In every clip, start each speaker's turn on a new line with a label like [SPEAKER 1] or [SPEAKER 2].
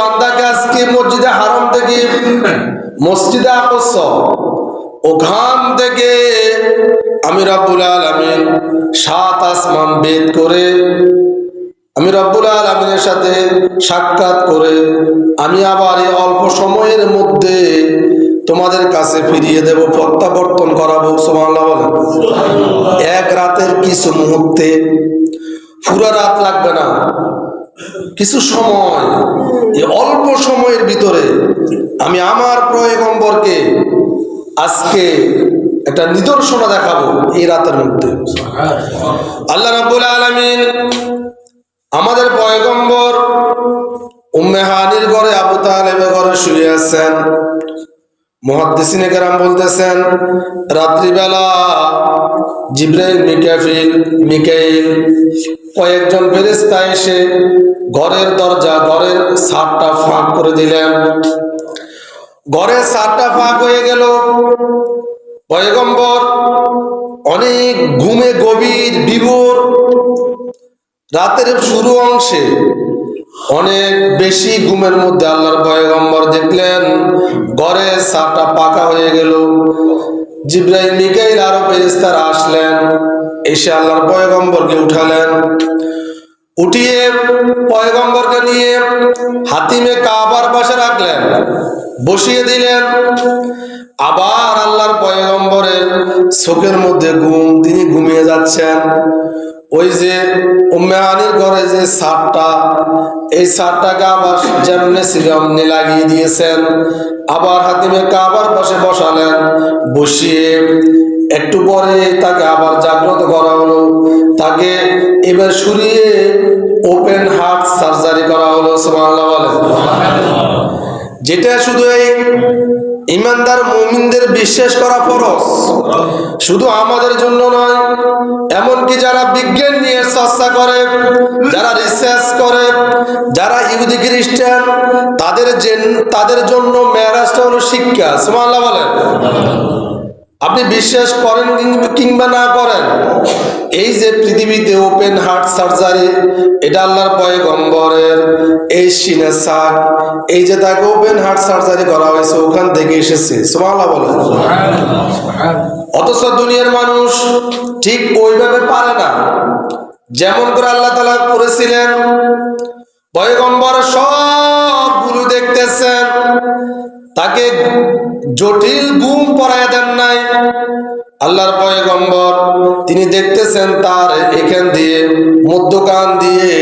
[SPEAKER 1] বান্দাকে আজকে মসজিদে হারাম থেকে মসজিদে আকর্ষ ওখান থেকে আমি রব্বুল আলমিন সাত আসমান বেদ করে আমি রব্বুল আলমিনের সাথে সাক্ষাৎ করে আমি আবার এই অল্প সময়ের মধ্যে তোমাদের কাছে ফিরিয়ে দেব প্রত্যাবর্তন করাবো বলেন। এক রাতের কিছু মুহূর্তে পুরো রাত লাগবে না। কিছু সময়, এই অল্প সময়ের ভিতরে আমি আমার প্রয়গম্বরকে আজকে একটা নিদর্শনা দেখাবো এই রাতের মধ্যে। আল্লাহ রাবুল আলমিন আমাদের পয়গম্বর উম্মেহানির ঘরে আবু তালেবের ঘরে শুয়ে আছেন। মহাদ্দিসিনে কেরাম বলতেছেন, রাত্রিবেলা জিব্রাইল মিকাফিল মিকাইল কয়েকজন ফেরেস্তা এসে ঘরের দরজা, ঘরের ছাদটা ফাঁক করে দিলেন। ঘরের ছাদটা ফাঁক হয়ে গেল। পয়গম্বর অনেক ঘুমে গভীর বিভোর রাতের শুরু অংশে অনেক বেশি ঘুমের মধ্যে আল্লাহর পয়গম্বর দেখলেন, ঘরে সাপটা পাকা হয়ে গেল। জিব্রাইল, মিকাইল আরও ফেরেশতারা আসলেন, এসে আল্লাহর পয়গম্বরকে উঠালেন। উঠিয়ে পয়গম্বরকে নিয়ে হাতিমে কাবার পাশে রাখলেন, বসিয়ে দিলেন। আবার আল্লাহর পয়গম্বরের চোখের মধ্যে ঘুম, তিনি ঘুমিয়ে যাচ্ছেন। ওই যে উম্মেহানির ঘরে যে সারটা, এই সারটাকে আবার যেমনি অমনি লাগিয়ে দিয়েছেন, আবার হাতিমে কাবার পাশে বসালেন, বসিয়ে একটু পরে তাকে আবার জাগ্রত করা হলো। তাকে এবার সরিয়ে ওপেন হার্ট সার্জারি করা হলো বলেন। যেটা শুধু এই ইমানদার মুমিনদের বিশ্বাস করা ফরজ। শুধু আমাদের জন্য নয়, এমনকি যারা বিজ্ঞান নিয়ে চর্চা করে, যারা রিসার্চ করে, যারা ইহুদি খ্রিস্টান, তাদের তাদের জন্য ম্যারাজটা হলো শিক্ষা। সুবহানাল্লাহ বলেন। আপনি বিশ্বাস করেন কিংবা না করেন? এই যে পৃথিবীতে ওপেন হার্ট সার্জারি এটা আল্লাহর পয়গম্বরের এই সিনে সাক এই যে তাকে ওপেন হার্ট সার্জারি করা হয়েছে ওখান থেকে এসেছে। সোমালা বলেন। অথচ দুনিয়ার মানুষ ঠিক ওইভাবে পারে না। যেমন করে আল্লাহ তালা করেছিলেন পয়গম্বর সবগুলো দেখতেছেন তাকে জটিল গুম পড়ায় দেন নাই। আল্লাহর পয়গম্বর, তিনি দেখতেছেন তার এখান দিয়ে, মধ্যকান দিয়ে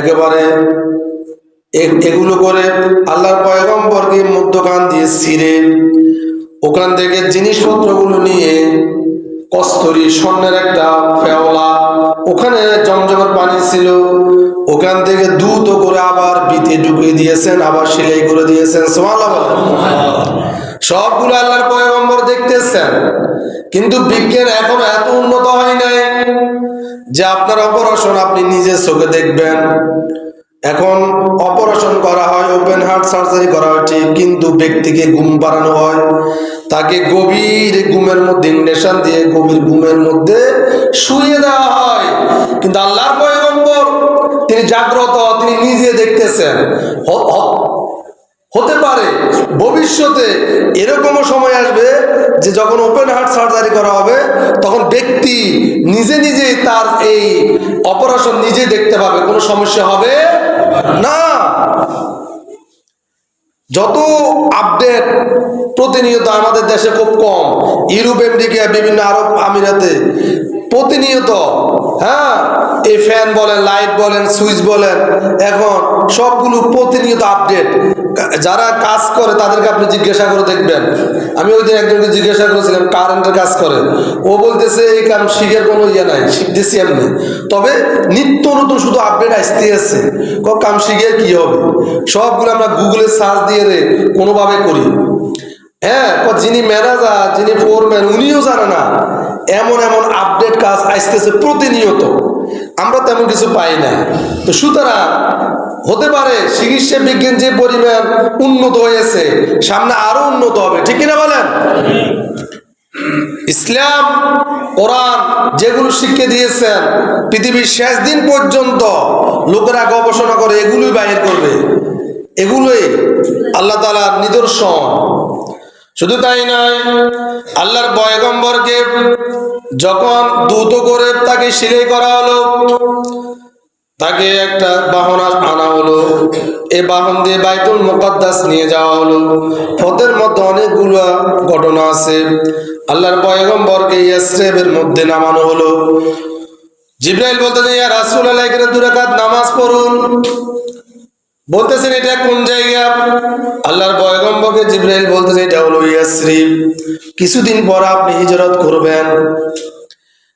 [SPEAKER 1] একেবারে এগুলো করে আল্লাহর পয়গম্বরকে মধ্যকান দিয়ে ছিঁড়ে, ওখান থেকে জিনিসপত্রগুলো নিয়ে কস্তরি স্বর্ণের একটা ফেওলা, ওখানে জমজমের পানি ছিল, ওখান থেকে দ্রুত করে আবার বিতে ঢুকিয়ে দিয়েছেন, আবার সেলাই করে দিয়েছেন বলেন। সবগুলো আল্লাহর পয়গম্বর দেখতেছেন, কিন্তু বিজ্ঞান এখনও এত উন্নত হয় নাই যে আপনার অপারেশন আপনি নিজের চোখে দেখবেন। এখন অপারেশন করা হয়, ওপেন হার্ট সার্জারি করা হয়, ঠিক, কিন্তু ব্যক্তিকে ঘুম পাড়ানো হয়। তাকে গভীর ঘুমের মধ্যে ইন্ডেকশন দিয়ে গভীর ঘুমের মধ্যে শুয়ে দেওয়া হয়। কিন্তু আল্লাহর পয়গম্বর, তিনি জাগ্রত, তিনি নিজে দেখতেছেন। হতে পারে। ভবিষ্যতে এরকমও সময় আসবে যে যখন ওপেন হার্ট সার্জারি করা হবে, তখন ব্যক্তি নিজে নিজেই তার এই অপারেশন নিজেই দেখতে পাবে, কোনো সমস্যা হবে না। যত আপডেট প্রতিনিয়ত আমাদের দেশে খুব কম। ইউরোপ, আমেরিকা, বিভিন্ন আরব আমিরাতে প্রতিনিয়ত হ্যাঁ এই ফ্যান বলেন, লাইট বলেন, সুইচ বলেন, এখন সবগুলো প্রতিনিয়ত আপডেট। যারা কাজ করে, তাদেরকে আপনি জিজ্ঞাসা করে দেখবেন। আমি ওই দিন একজনকে জিজ্ঞাসা করেছিলাম, কারেন্টের কাজ করে। ও বলতেছে, এই কাম শিখের কোনো ইয়ে নাই শিখতেছি এমনি। তবে নিত্য নতুন শুধু আপডেট আসতে ক কাম শিখে কি হবে? সবগুলো আমরা গুগলে সার্চ দিয়ে রে কোনোভাবে করি। হ্যাঁ যিনি ম্যানেজার যিনি ফোরম্যান উনিও জানে না। এমন এমন আপডেট কাজ আসতেছে প্রতিনিয়ত। আমরা তেমন কিছু পাই না তো সুতরাং, হতে পারে চিকিৎসা বিজ্ঞান যে পরিমাণ উন্নত হয়েছে, সামনে আরও উন্নত হবে। ঠিক কিনা বলেন? ইসলাম, কোরআন যেগুলো শিক্ষা দিয়েছেন, পৃথিবীর শেষ দিন পর্যন্ত লোকেরা গবেষণা করে, এগুলোই বাইর করবে। এগুলোই আল্লাহ তালার নিদর্শন। শুধু তাই নয়, আল্লাহর পয়গম্বরকে যখন দ্রুত করে তাকে সিলাই করা হলো, তাকে একটা বাহন আনা হলো। এ বাহন দিয়ে বাইতুল মুকদ্দাস নিয়ে যাওয়া হলো। পথের মধ্যে অনেকগুলো ঘটনা আছে। আল্লাহর পয়গম্বরকে ইয়াসরেবের মধ্যে নামানো হলো। জিব্রাইল বলতে যে, ইয়া রাসূল আল্লাহ এখানে দু নামাজ পড়ুন। বলতেছেন এটা কোন জায়গা? আল্লাহর পয়গম্বরকে জিব্রাইল বলতেছে, এটা হলো ইয়াসরিব। কিছুদিন পর আপনি হিজরত করবেন।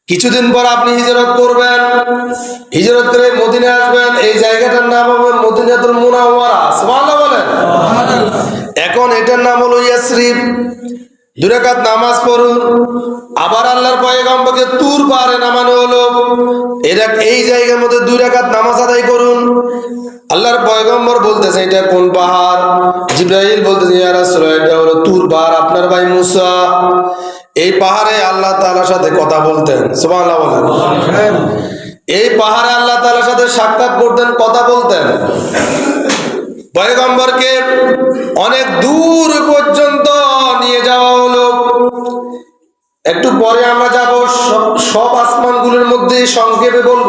[SPEAKER 1] কিছুদিন পর আপনি হিজরত করবেন। হিজরত করে মদিনে আসবেন। এই জায়গাটার নাম হবে মদিনাতুল মুনাওয়ারা। সুবহানাল্লাহ বলেন। এখন এটার নাম হলো ইয়াসরিব। দুরাকাত নামাজ পড়ুন। আবার আল্লাহর পয়গম্বরকে তুর পাহাড়ে নামানো হলো। এরা এই জায়গার মধ্যে দুই রাকাত নামাজ আদায় করুন। আল্লাহর পয়গম্বর বলতেছে, এটা কোন পাহাড়? জিব্রাহিল বলতেছে এটা হলো তুর পাহাড়, আপনার ভাই মুসা। এই পাহাড়ে আল্লাহ তাআলার সাথে কথা বলতেন, সুবহানাল্লাহ বলেন। এই পাহাড়ে আল্লাহ তাআলার সাথে সাক্ষাৎ করতেন, কথা বলতেন। পয়গম্বরকে অনেক দূর পর্যন্ত নিয়ে যাওয়া হলো। একটু পরে আমরা যাব সব আসমানগুলোর মধ্যে সংক্ষেপে বলব।